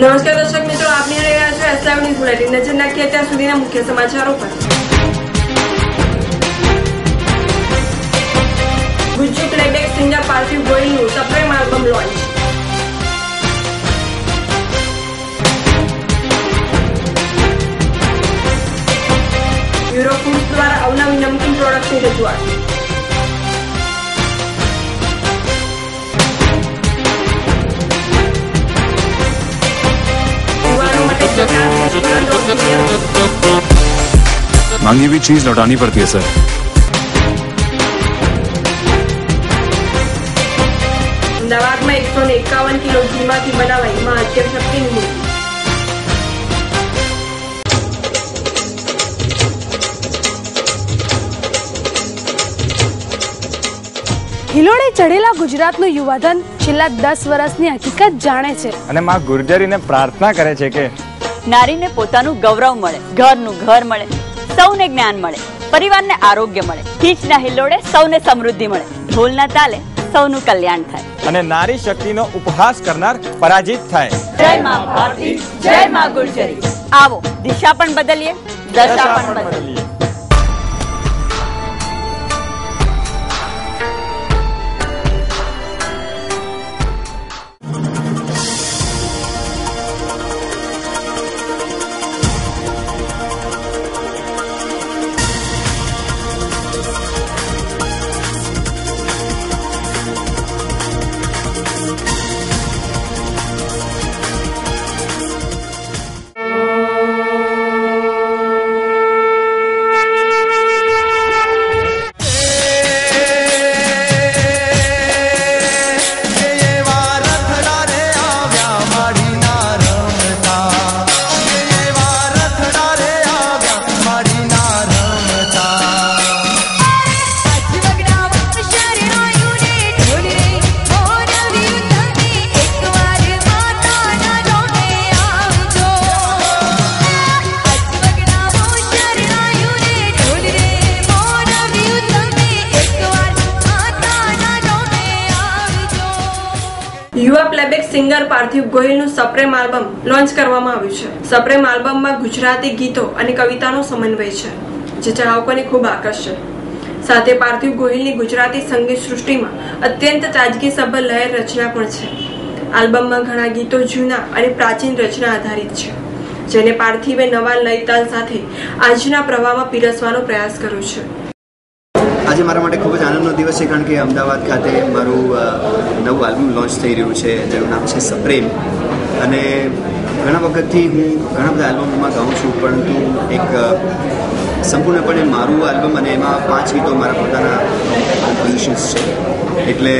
નમસ્કાર દર્શક મિત્રો આપ નિહાળી રહ્યા છો એસ ન્યૂઝ બુલેટિન નજર નાખીએ અત્યાર સુધીના મુખ્ય સમાચારો પર ગુજ્જુ પ્લેબેક સિંગર પાર્થિવ ગોયલનું સપ્રેમ આલ્બમ લોન્ચ मांगी हुई चीज लौटानी पड़ती है सर અમદાવાદમાં એકસો ને એકાવન કિલો ઘીમાંથી બનાવાઈ માં અત્યંત શક્તિની મૂર્તિ હિલોડે ચઢેલા ગુજરાતનું યુવાધન છેલ્લા દસ વર્ષની હકીકત જાણે છે અને માં ગુર્જરીને પ્રાર્થના કરે છે કે નારીને પોતાનું ગૌરવ મળે ઘરનું ઘર મળે સૌને જ્ઞાન મળે પરિવારને આરોગ્ય મળે ખીચના હિલ્લોડે સૌને સમૃદ્ધિ મળે ઢોલના તાલે સૌનું કલ્યાણ થાય. અને નારી શક્તિનો ઉપહાસ કરનાર પરાજિત થાય. જય માં ભારતી જય માં ગુર્જરી. આવો દિશા પણ બદલીએ દશા પણ બદલીએ. સિંગર પાર્થિવ ગોહિલનું સપ્રેમ આલ્બમ લોન્ચ કરવામાં આવ્યું છે. સપ્રેમ આલ્બમમાં ગુજરાતી ગીતો અને કવિતાનો સમન્વય છે, જે ચાહકોને ખૂબ આકર્ષશે સાથે પાર્થિવ ગોહિલની ગુજરાતી સંગીત સૃષ્ટિમાં અત્યંત તાજગીસભર લહેર રચના પણ છે. આલ્બમમાં ઘણા ગીતો જૂના અને પ્રાચીન રચના આધારિત છે, જેને પાર્થિવે નવા લયતાલ સાથે આજના પ્રવાહમાં પીરસવાનો પ્રયાસ કર્યો છે. આજે મારા માટે ખૂબ જ આનંદનો દિવસ છે કારણ કે અમદાવાદ ખાતે મારું નવું આલ્બમ લોન્ચ થઈ રહ્યું છે જેનું નામ છે સપ્રેમ. અને ઘણા વખતથી હું ઘણા બધા આલ્બમમાં ગાઉં છું, પરંતુ એક સંપૂર્ણપણે મારું આલ્બમ અને એમાં પાંચ ગીતો મારા પોતાના કોમ્પોઝિશન્સ છે. એટલે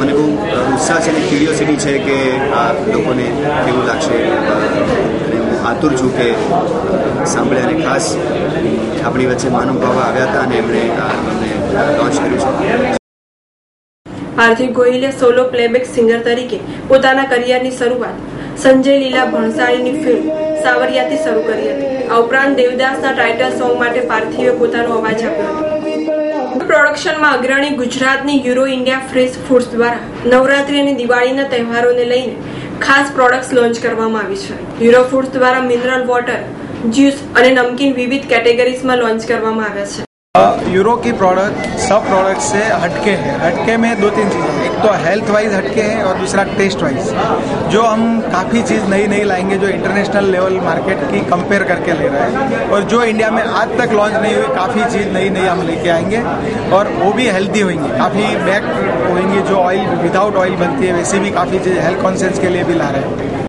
મને બહુ ઉત્સાહ છે અને ક્યુરિયોસિટી છે કે આ લોકોને કેવું લાગશે આતુર છું કે સાંભળે અને ખાસ આપણી વચ્ચે માનવ બાબા આવ્યા હતા અને એમણે આ આલ્બમને લોન્ચ કર્યું છે. પાર્થિવ ગોહિલે સોલો પ્લેબેક સિંગર તરીકે પોતાના કરિયરની શરૂઆત સંજય લીલા ભણસાળીની ફિલ્મ સાવરિયાથી શરૂ કરી હતી. આ ઉપરાંત દેવદાસના ટાઇટલ સોંગ માટે પાર્થિવે પોતાનો અવાજ આપ્યો હતો. પ્રોડક્શનમાં અગ્રણી ગુજરાતની યુરો ઇન્ડિયા ફ્રેશ ફૂડ્સ દ્વારા નવરાત્રી અને દિવાળીના તહેવારોને લઈને ખાસ પ્રોડક્ટ્સ લોન્ચ કરવામાં આવી છે યુરો ફૂડ્સ દ્વારા મિનરલ વોટર જ્યુસ અને નમકીન વિવિધ કેટેગરીઝમાં લોન્ચ કરવામાં આવ્યા છે यूरो की प्रोडक्ट सब प्रोडक्ट से हटके हैं हटके में दो तीन चीज़ें एक तो हेल्थ वाइज हटके हैं और दूसरा टेस्ट वाइज जो हम काफ़ी चीज़ नई नई लाएंगे जो इंटरनेशनल लेवल मार्केट की कंपेयर करके ले रहे हैं और जो इंडिया में आज तक लॉन्च नहीं हुई काफ़ी चीज़ नई नई हम लेके आएंगे और वो भी हेल्दी होंगी काफ़ी बैक होंगी जो ऑयल विदाउट ऑयल बनती है वैसी भी काफ़ी चीज़ हेल्थ कॉन्शियस के लिए भी ला रहे हैं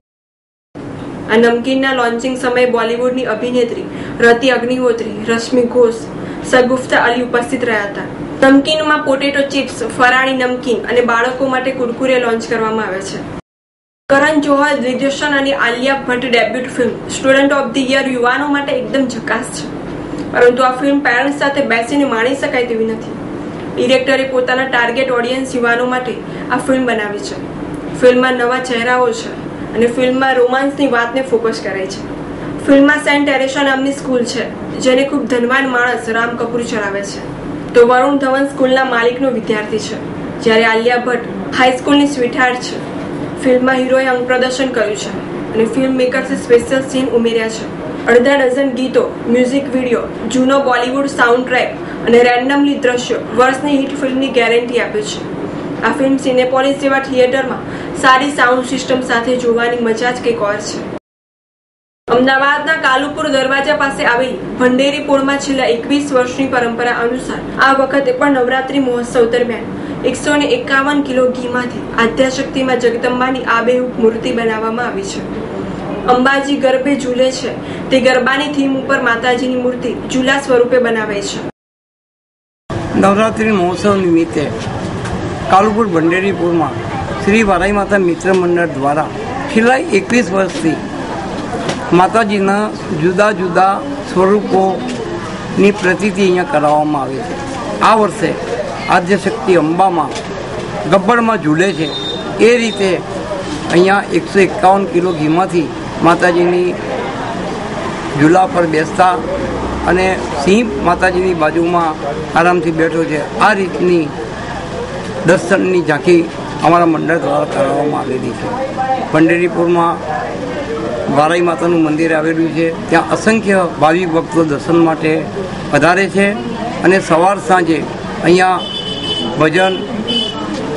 આ નમકીનના લોન્ચિંગ સમયે બોલિવૂડની અભિનેત્રી રતિ અગ્નિહોત્રી રશ્મિ ઘોષ સગુફ્તા અલી ઉપસ્થિત રહ્યા હતા નમકીનમાં પોટેટો ચિપ્સ ફરાળી નમકીન અને બાળકો માટે કુરકુરે લોન્ચ કરવામાં આવ્યા છે કરણ જોહર દિગ્દર્શન અને Alia Bhatt debut film student of the year યુવાનો માટે એકદમ ઝકાસ છે પરંતુ આ ફિલ્મ પેરેન્ટ્સ સાથે બેસીને માણી શકાય તેવી નથી ડિરેક્ટરે પોતાના ટાર્ગેટ ઓડિયન્સ યુવાનો માટે આ ફિલ્મ બનાવી છે. ફિલ્મમાં નવા ચહેરાઓ છે અને ફિલ્મમાં રોમાન્સની વાતને ફોકસ કરે છે. ફિલ્મમાં સેન્ટ ટેરેસા નામની સ્કૂલ છે, જેને ખૂબ ધનવાન માણસ રામ કપૂર ચલાવે છે. તો વરુણ ધવન સ્કૂલના માલિકનો વિદ્યાર્થી છે, જ્યારે આલિયા ભટ્ટ હાઈસ્કૂલની સ્વીટહાર્ટ છે. ફિલ્મમાં હીરોએ અંગ પ્રદર્શન કર્યું છે અને ફિલ્મ મેકર્સે સ્પેશિયલ સીન ઉમેર્યા છે. અડધા ડઝન ગીતો મ્યુઝિક વીડિયો જૂનો બોલિવૂડ સાઉન્ડ ટ્રેક અને રેન્ડમલી દ્રશ્યો, વર્ષની હિટ ફિલ્મની ગેરંટી આપે છે. આ ફિલ્મ સિનેપોલિસ જેવા થિયેટરમાં સારી સાઉન્ડ સિસ્ટમ સાથે જોવાની મજા જ કંઈક ઓર છે. અમદાવાદના કાલુપુર દરવાજા પાસે આવેલી ભંડેરી પોળમાં છેલ્લા એકવીસ વર્ષની પરંપરા અનુસાર આ વખતે પણ નવરાત્રી મહોત્સવ દરમિયાન એકસો ને એકાવન કિલો ઘીમાંથી આદ્યાશક્તિમાં જગદંબાની આબેહૂબ મૂર્તિ બનાવવામાં આવી છે. અંબાજી ગરબે ઝૂલે છે. તે ગરબાની થીમ ઉપર માતાજીની મૂર્તિ ઝૂલા સ્વરૂપે બનાવે છે. નવરાત્રિ મહોત્સવ નિમિત્તે કાલુપુર ભંડેરીપુરમાં શ્રી વારાઈ માતા મિત્ર મંડળ દ્વારા છેલ્લા એકવીસ વર્ષથી માતાજીના જુદા જુદા સ્વરૂપોની પ્રતિતિ અહીંયા કરાવવામાં આવે છે. આ વર્ષે આદ્યશક્તિ અંબામાં ગબ્બરમાં ઝૂલે છે. એ રીતે અહીંયા એકસો એકાવન કિલો ઘીમાંથી માતાજીની ઝૂલા પર બેસતા અને સિંહ માતાજીની બાજુમાં આરામથી બેઠો છે. આ રીતની દર્શનની ઝાંખી અમારા મંડળ દ્વારા કરાવવામાં આવેલી છે. પંડેરીપુરમાં વારાઈ માતાનું મંદિર આવેલું છે. ત્યાં અસંખ્ય ભાવિક ભક્તો દર્શન માટે વધારે છે અને સવાર સાંજે અહીંયા ભજન,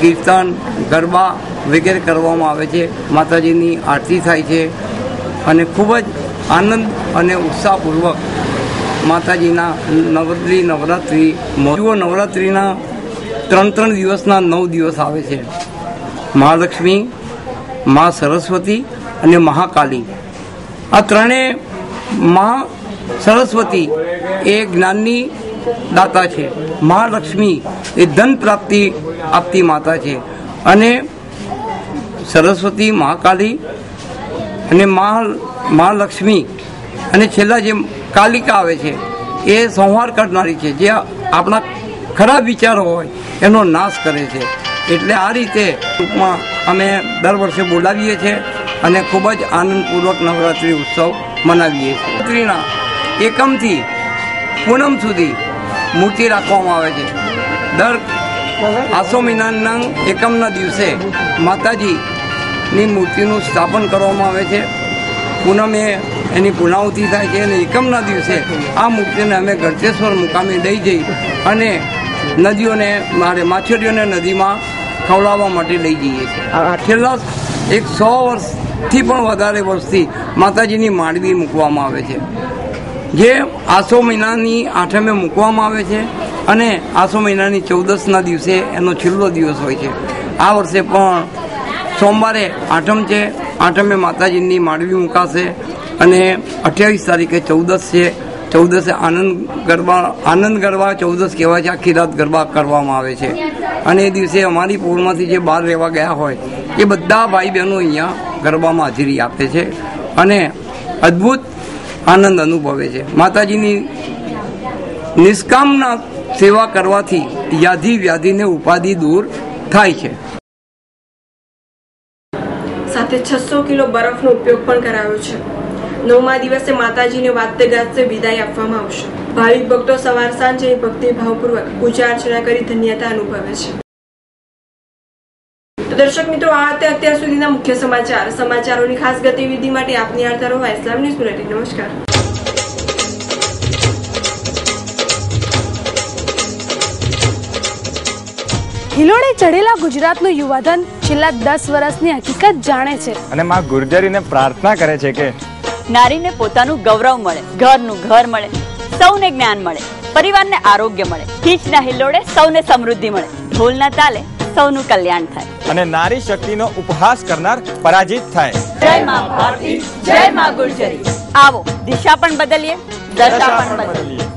કીર્તન, ગરબા વગેરે કરવામાં આવે છે. માતાજીની આરતી થાય છે અને ખૂબ જ આનંદ અને ઉત્સાહપૂર્વક માતાજીના નવરાત્રિ નવરાત્રિ જુઓ નવરાત્રિના ત્રણ ત્રણ દિવસના નવ દિવસ આવે છે. મહાલક્ષ્મી મા સરસ્વતી અને મહાકાલી. આ ત્રણેય મા સરસ્વતી એ જ્ઞાનની દાતા છે. મહાલક્ષ્મી એ ધન પ્રાપ્તિ આપતી માતા છે. અને સરસ્વતી, મહાકાલી અને મહા મહાલક્ષ્મી અને છેલ્લા જે કાલિકા આવે છે, એ સંહાર કરનારી છે. જે આપણા ખરાબ વિચારો હોય, એનો નાશ કરે છે. એટલે આ રીતે ટૂંકમાં અમે દર વર્ષે બોલાવીએ છીએ અને ખૂબ જ આનંદપૂર્વક નવરાત્રિ ઉત્સવ મનાવીએ છીએ. નવરાત્રિના એકમથી પૂનમ સુધી મૂર્તિ રાખવામાં આવે છે. દર આસો મહિનાના એકમના દિવસે માતાજીની મૂર્તિનું સ્થાપન કરવામાં આવે છે. પૂનમે એની પૂર્ણાહુતિ થાય છે અને એકમના દિવસે આ મૂર્તિને અમે ગળતેશ્વર મુકામે લઈ જઈ અને નદીઓને મારે માછલીઓને નદીમાં ખવડાવવા માટે લઈ જઈએ છીએ. છેલ્લા એક સો વર્ષથી પણ વધારે વર્ષથી માતાજીની માંડવી મૂકવામાં આવે છે. જે આસો મહિનાની આઠમે મૂકવામાં આવે છે અને આસો મહિનાની ચૌદસના દિવસે એનો છેલ્લો દિવસ હોય છે. આ વર્ષે પણ સોમવારે આઠમ છે આઠમે માતાજીની માંડવી મુકાશે અને અઠ્યાવીસ તારીખે ચૌદસ છે ચૌદસે આનંદ ગરબા આનંદ ગરબા ચૌદસ કહેવાય છે, આખી રાત ગરબા કરવામાં આવે છે. અને એ દિવસે અમારી પૂરમાંથી જે બહાર રહેવા ગયા હોય, એ બધા ભાઈ બહેનો અહીંયા ગરબામાં હાજરી આપે છે અને અદ્ભુત આનંદ અનુભવે છે. માતાજીની નિષ્કામના સેવા કરવાથી યાધિ વ્યાધિને ઉપાધિ દૂર થાય છે. સાથે છસો કિલો બરફનો ઉપયોગ પણ કરાયો છે. નવમા દિવસે માતાજીને વાતે ગાજતે વિદાય આપવામાં આવશે. ભાવિક ભક્તો સવાર સાંજે ભક્તિ ભાવપૂર્વક પૂજા અર્ચના કરી ધન્યતા અનુભવે છે. દર્શક મિત્રો, આ હતા અત્યાર સુધીના મુખ્ય સમાચાર. સમાચારોની ખાસ ગતિવિધિ માટે આપની આરતા રહો. Islam news bulletin. નમસ્કાર. હિલોડે ચડેલા ગુજરાતનું યુવાધન છેલ્લા દસ વર્ષની હકીકત જાણે છે. અને માં ગુર્જરીને પ્રાર્થના કરે છે કે નારીને પોતાનું ગૌરવ મળે ઘરનું ઘર મળે સૌને જ્ઞાન મળે પરિવારને આરોગ્ય મળે ખીચના હિલ્લોડે સૌને સમૃદ્ધિ મળે ઢોલના તાલે સૌનું કલ્યાણ થાય. અને નારી શક્તિનો ઉપહાસ કરનાર પરાજિત થાય. જય માં ભારતી જય માં ગુર્જરી. આવો દિશા પણ બદલીએ દશા પણ બદલીએ.